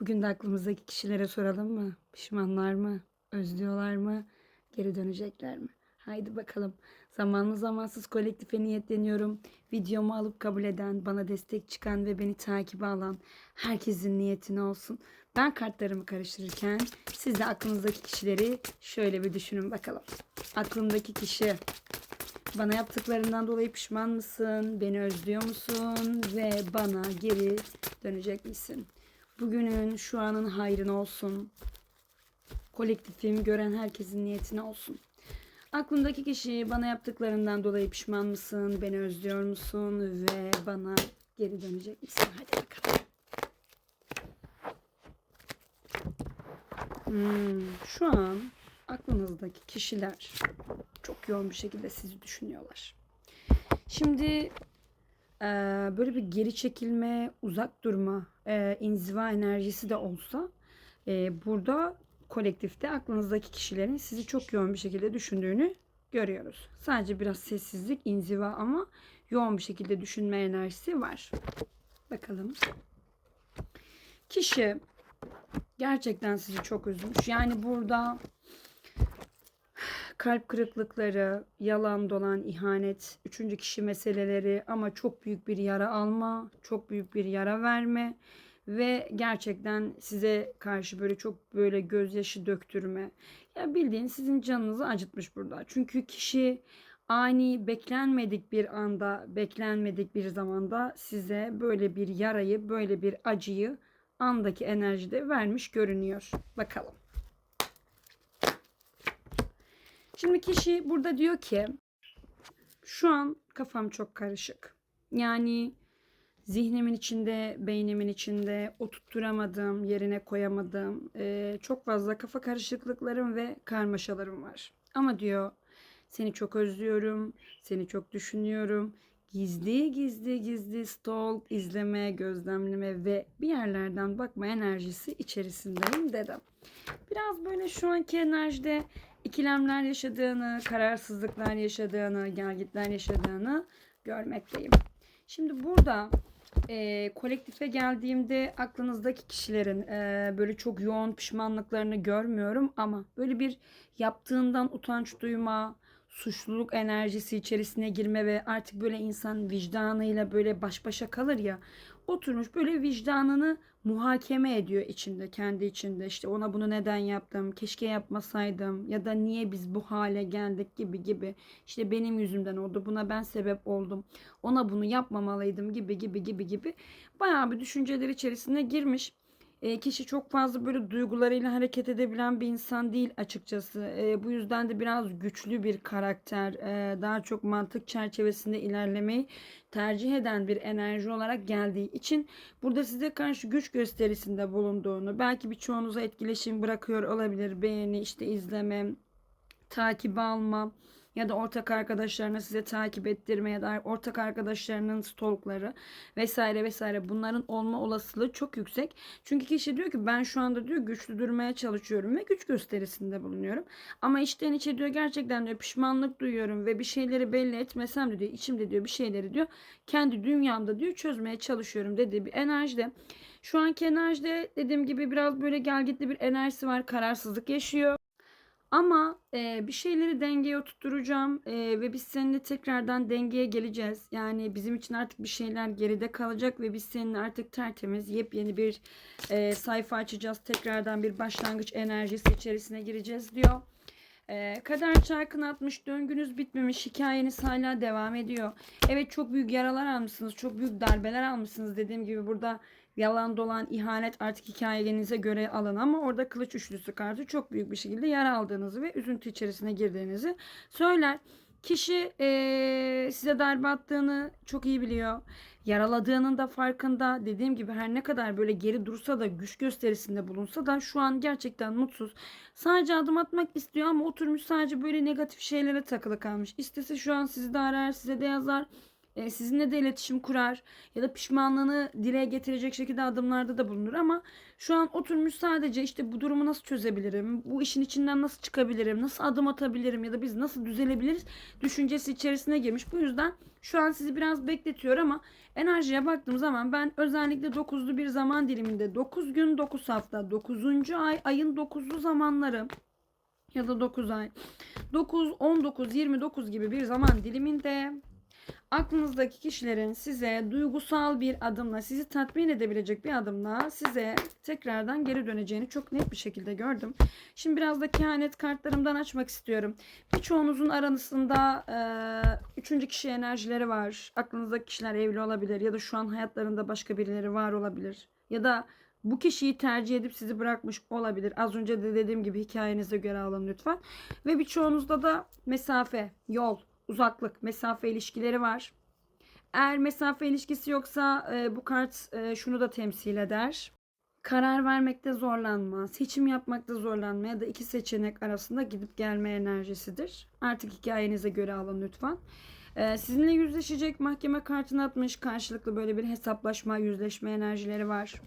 Bugün de aklımızdaki kişilere soralım mı? Pişmanlar mı? Özlüyorlar mı? Geri dönecekler mi? Haydi bakalım. Zamanlı zamansız kolektife niyetleniyorum. Videomu alıp kabul eden, bana destek çıkan ve beni takibe alan herkesin niyetine olsun. Ben kartlarımı karıştırırken siz de aklınızdaki kişileri şöyle bir düşünün bakalım. Aklımdaki kişi bana yaptıklarından dolayı pişman mısın? Beni özlüyor musun? Ve bana geri dönecek misin? Bugünün şu anın hayrına olsun. Kolektifim gören herkesin niyetine olsun. Aklımdaki kişi bana yaptıklarından dolayı pişman mısın? Beni özlüyor musun? Ve bana geri dönecek misin? Hadi bakalım. Hmm, şu an aklınızdaki kişiler çok yoğun bir şekilde sizi düşünüyorlar. Şimdi e, böyle bir geri çekilme, uzak durma, e, inziva enerjisi de olsa e, burada kolektifte aklınızdaki kişilerin sizi çok yoğun bir şekilde düşündüğünü görüyoruz. Sadece biraz sessizlik, inziva ama yoğun bir şekilde düşünme enerjisi var. Bakalım. Kişi gerçekten sizi çok üzmüş. Yani burada kalp kırıklıkları, yalan dolan, ihanet, üçüncü kişi meseleleri ama çok büyük bir yara alma, çok büyük bir yara verme ve gerçekten size karşı böyle çok böyle gözyaşı döktürme. Ya bildiğin sizin canınızı acıtmış burada. Çünkü kişi ani beklenmedik bir anda, beklenmedik bir zamanda size böyle bir yarayı, böyle bir acıyı andaki enerjide vermiş görünüyor. Bakalım. Şimdi kişi burada diyor ki şu an kafam çok karışık. Yani zihnimin içinde, beynimin içinde oturtturamadığım, yerine koyamadığım eee, çok fazla kafa karışıklıklarım ve karmaşalarım var. Ama diyor seni çok özlüyorum, seni çok düşünüyorum. Gizli gizli gizli stalk, izleme, gözlemleme ve bir yerlerden bakma enerjisi içerisindeyim dedim. Biraz böyle şu anki enerjide ikilemler yaşadığını, kararsızlıklar yaşadığını, gelgitler yaşadığını görmekteyim. Şimdi burada e, kolektife geldiğimde aklınızdaki kişilerin e, böyle çok yoğun pişmanlıklarını görmüyorum ama böyle bir yaptığından utanç duyma, suçluluk enerjisi içerisine girme ve artık böyle insan vicdanıyla böyle baş başa kalır ya oturmuş böyle vicdanını muhakeme ediyor içinde kendi içinde. İşte ona bunu neden yaptım keşke yapmasaydım ya da niye biz bu hale geldik gibi gibi. İşte benim yüzümden oldu buna ben sebep oldum ona bunu yapmamalıydım gibi gibi gibi gibi. Bayağı bir düşünceler içerisine girmiş e, kişi çok fazla böyle duygularıyla hareket edebilen bir insan değil açıkçası. E, bu yüzden de biraz güçlü bir karakter, e, daha çok mantık çerçevesinde ilerlemeyi tercih eden bir enerji olarak geldiği için burada size karşı güç gösterisinde bulunduğunu, belki birçoğunuza etkileşim bırakıyor olabilir. Beğeni, işte izleme, takip alma ya da ortak arkadaşlarına size takip ettirme ya da ortak arkadaşlarının stalkları vesaire vesaire bunların olma olasılığı çok yüksek. Çünkü kişi diyor ki ben şu anda diyor güçlü durmaya çalışıyorum ve güç gösterisinde bulunuyorum. Ama içten içe diyor gerçekten diyor pişmanlık duyuyorum ve bir şeyleri belli etmesem de diyor içimde diyor bir şeyleri diyor kendi dünyamda diyor çözmeye çalışıyorum dediği bir enerjide. Şu anki enerjide dediğim gibi biraz böyle gelgitli bir enerjisi var. Kararsızlık yaşıyor. Ama e, bir şeyleri dengeye oturtturacağım e, ve biz seninle tekrardan dengeye geleceğiz. Yani bizim için artık bir şeyler geride kalacak ve biz seninle artık tertemiz yepyeni bir e, sayfa açacağız. Tekrardan bir başlangıç enerjisi içerisine gireceğiz diyor. E, kader çarkını atmış, döngünüz bitmemiş, hikayeniz hala devam ediyor. Evet çok büyük yaralar almışsınız, çok büyük darbeler almışsınız dediğim gibi burada yalan dolan ihanet artık hikayenize göre alın ama orada kılıç üçlüsü kartı çok büyük bir şekilde yara aldığınızı ve üzüntü içerisine girdiğinizi söyler. Kişi eee, size darbe attığını çok iyi biliyor. Yaraladığının da farkında. Dediğim gibi her ne kadar böyle geri dursa da güç gösterisinde bulunsa da şu an gerçekten mutsuz. Sadece adım atmak istiyor ama oturmuş sadece böyle negatif şeylere takılı kalmış. İstese şu an sizi de arar, size de yazar. E, sizinle de iletişim kurar ya da pişmanlığını dile getirecek şekilde adımlarda da bulunur ama şu an oturmuş sadece işte bu durumu nasıl çözebilirim, bu işin içinden nasıl çıkabilirim, nasıl adım atabilirim ya da biz nasıl düzelebiliriz düşüncesi içerisine girmiş. Bu yüzden şu an sizi biraz bekletiyor ama enerjiye baktığım zaman ben özellikle 9'lu bir zaman diliminde 9 gün 9 hafta 9. ay ayın 9'lu zamanları ya da 9 ay 9, 19, 29 gibi bir zaman diliminde aklınızdaki kişilerin size duygusal bir adımla, sizi tatmin edebilecek bir adımla size tekrardan geri döneceğini çok net bir şekilde gördüm. Şimdi biraz da kehanet kartlarımdan açmak istiyorum. Birçoğunuzun arasında e, üçüncü kişi enerjileri var. Aklınızdaki kişiler evli olabilir ya da şu an hayatlarında başka birileri var olabilir. Ya da bu kişiyi tercih edip sizi bırakmış olabilir. Az önce de dediğim gibi hikayenize göre alın lütfen. Ve birçoğunuzda da mesafe, yol, uzaklık, mesafe ilişkileri var. Eğer mesafe ilişkisi yoksa e, bu kart e, şunu da temsil eder. Karar vermekte zorlanma, seçim yapmakta zorlanma ya da iki seçenek arasında gidip gelme enerjisidir. Artık hikayenize göre alın lütfen. E, sizinle yüzleşecek mahkeme kartını atmış. Karşılıklı böyle bir hesaplaşma, yüzleşme enerjileri var.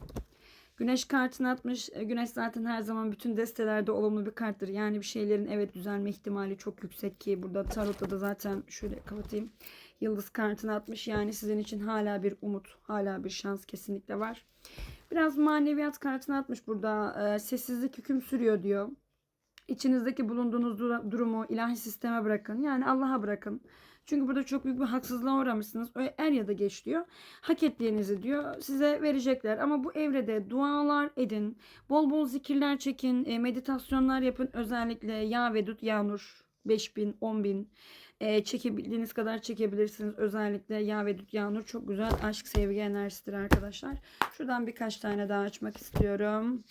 Güneş kartını atmış. E, Güneş zaten her zaman bütün destelerde olumlu bir karttır. Yani bir şeylerin evet düzelme ihtimali çok yüksek ki burada tarotta da zaten şöyle kapatayım. Yıldız kartını atmış. Yani sizin için hala bir umut, hala bir şans kesinlikle var. Biraz maneviyat kartını atmış burada. E, sessizlik hüküm sürüyor diyor. İçinizdeki bulunduğunuz durumu ilahi sisteme bırakın. Yani Allah'a bırakın. Çünkü burada çok büyük bir haksızlığa uğramışsınız. Er ya da geç diyor. Hak ettiğinizi diyor. Size verecekler. Ama bu evrede dualar edin. Bol bol zikirler çekin. e, meditasyonlar yapın. Özellikle Ya Vedut Ya Nur 5000, 10000 e, çekebildiğiniz kadar çekebilirsiniz. Özellikle Ya Vedut Ya Nur çok güzel aşk sevgi enerjisidir arkadaşlar. Şuradan birkaç tane daha açmak istiyorum.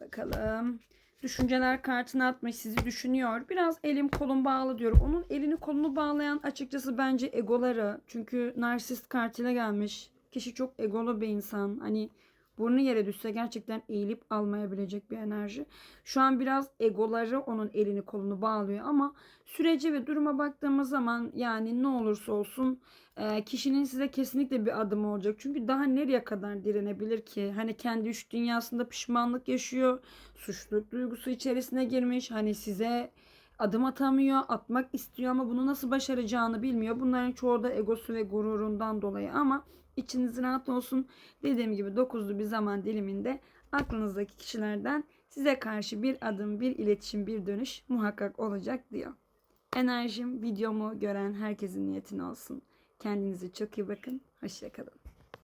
Bakalım. Düşünceler kartını atmış sizi düşünüyor. Biraz elim kolum bağlı diyor. Onun elini kolunu bağlayan açıkçası bence egoları. Çünkü narsist kartıyla gelmiş. Kişi çok egolu bir insan. Hani burnu yere düşse gerçekten eğilip almayabilecek bir enerji. Şu an biraz egoları onun elini kolunu bağlıyor ama sürece ve duruma baktığımız zaman yani ne olursa olsun e, kişinin size kesinlikle bir adım olacak. Çünkü daha nereye kadar direnebilir ki? Hani kendi üç dünyasında pişmanlık yaşıyor. Suçluluk duygusu içerisine girmiş. Hani size adım atamıyor, atmak istiyor ama bunu nasıl başaracağını bilmiyor. Bunların çoğu da egosu ve gururundan dolayı ama içiniz rahat olsun. Dediğim gibi 9'lu bir zaman diliminde aklınızdaki kişilerden size karşı bir adım, bir iletişim, bir dönüş muhakkak olacak diyor. Enerjim videomu gören herkesin niyetine olsun. Kendinize çok iyi bakın. Hoşçakalın.